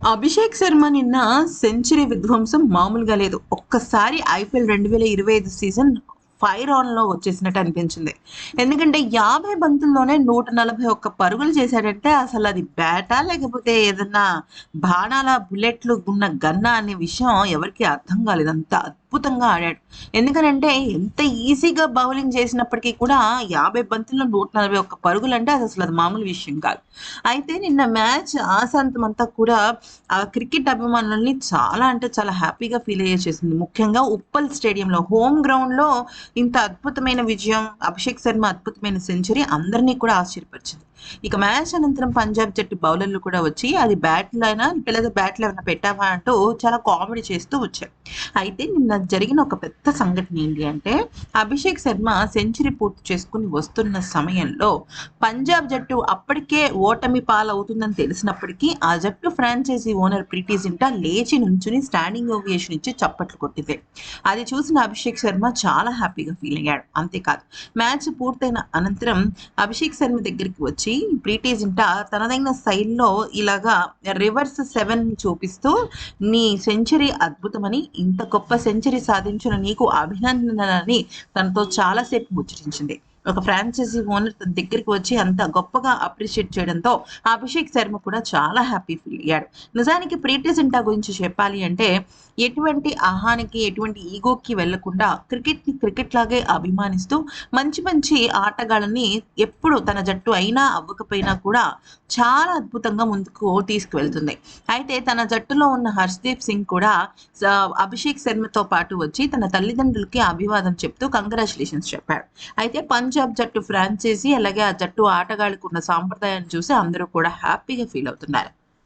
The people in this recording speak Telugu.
అభిషేక్ శర్మ నిన్న సెంచరీ విధ్వంసం మామూలుగా లేదు. ఒక్కసారి ఐపీఎల్ రెండు వేల ఇరవై ఐదు సీజన్ ఫైర్ ఆన్లో వచ్చేసినట్టు అనిపించింది. ఎందుకంటే యాభై బంతుల్లోనే నూట నలభై ఒక్క పరుగులు చేశాడంటే అసలు అది బ్యాటా లేకపోతే ఏదన్నా బాణాల బుల్లెట్లు ఉన్న గన్నా అనే విషయం ఎవరికి అర్థం కాలేదు. అంత అద్భుతంగా ఆడాడు. ఎందుకనంటే ఎంత ఈజీగా బౌలింగ్ చేసినప్పటికీ కూడా యాభై బంతుల్లో నూట నలభై ఒక్క పరుగులు అంటే అది అసలు అది మామూలు విషయం కాదు. అయితే నిన్న మ్యాచ్ ఆశాంతం అంతా కూడా ఆ క్రికెట్ అభిమానుల్ని చాలా అంటే చాలా హ్యాపీగా ఫీల్ అయ్యే చేసింది ముఖ్యంగా ఉప్పల్ స్టేడియంలో హోమ్ గ్రౌండ్లో ఇంత అద్భుతమైన విజయం అభిషేక్ శర్మ అద్భుతమైన సెంచరీ అందరినీ కూడా ఆశ్చర్యపరిచింది. ఇక మ్యాచ్ అనంతరం పంజాబ్ జట్టు బౌలర్లు కూడా వచ్చి అది బ్యాట్లు అయినా లేదా బ్యాట్లు ఏమైనా పెట్టామా అంటూ చాలా కామెడీ చేస్తూ వచ్చారు. అయితే నిన్న జరిగిన ఒక పెద్ద సంఘటన ఏంటి అంటే అభిషేక్ శర్మ సెంచరీ పూర్తి చేసుకుని వస్తున్న సమయంలో పంజాబ్ జట్టు అప్పటికే ఓటమి పాలవుతుందని తెలిసినప్పటికీ ఆ జట్టు ఫ్రాంచైజీ ఓనర్ ప్రీటీ జింటా లేచి నుంచుని స్టాండింగ్ ఓవియేషన్ ఇచ్చి చప్పట్లు కొట్టింది. అది చూసిన అభిషేక్ శర్మ చాలా హ్యాపీ హ్యాపీగా ఫీల్ అయ్యాడు. అంతేకాదు మ్యాచ్ పూర్తయిన అనంతరం అభిషేక్ శర్మ దగ్గరికి వచ్చి ప్రీతి జింటా తనదైన శైలిలో ఇలాగా రివర్స్ సెవెన్ చూపిస్తూ నీ సెంచరీ అద్భుతమని ఇంత గొప్ప సెంచరీ సాధించిన నీకు అభినందనని తనతో చాలాసేపు ముచ్చరించింది ఒక ఫ్రాంచైజీ ఓనర్ తన దగ్గరికి వచ్చి అంత గొప్పగా అప్రిషియేట్ చేయడంతో అభిషేక్ శర్మ కూడా చాలా హ్యాపీ ఫీల్ అయ్యాడు. నిజానికి ప్రీతి జింటా గురించి చెప్పాలి అంటే ఎటువంటి ఆహానికి ఎటువంటి ఈగోకి వెళ్ళకుండా క్రికెట్ని క్రికెట్ లాగే అభిమానిస్తూ మంచి మంచి ఆటగాళ్ళని ఎప్పుడు తన జట్టు అయినా అవ్వకపోయినా కూడా చాలా అద్భుతంగా ముందుకు తీసుకువెళ్తుంది. అయితే తన జట్టులో ఉన్న హర్షదీప్ సింగ్ కూడా అభిషేక్ శర్మతో పాటు వచ్చి తన తల్లిదండ్రులకి అభివాదం చెప్తూ కంగ్రాచులేషన్స్ చెప్పాడు. అయితే పంజాబ్ జట్టు ఫ్రాంచైజీ అలాగే ఆ జట్టు ఆటగాళ్ళకు ఉన్న సాంప్రదాయాన్ని చూసి అందరూ కూడా హ్యాపీగా ఫీల్ అవుతున్నారు.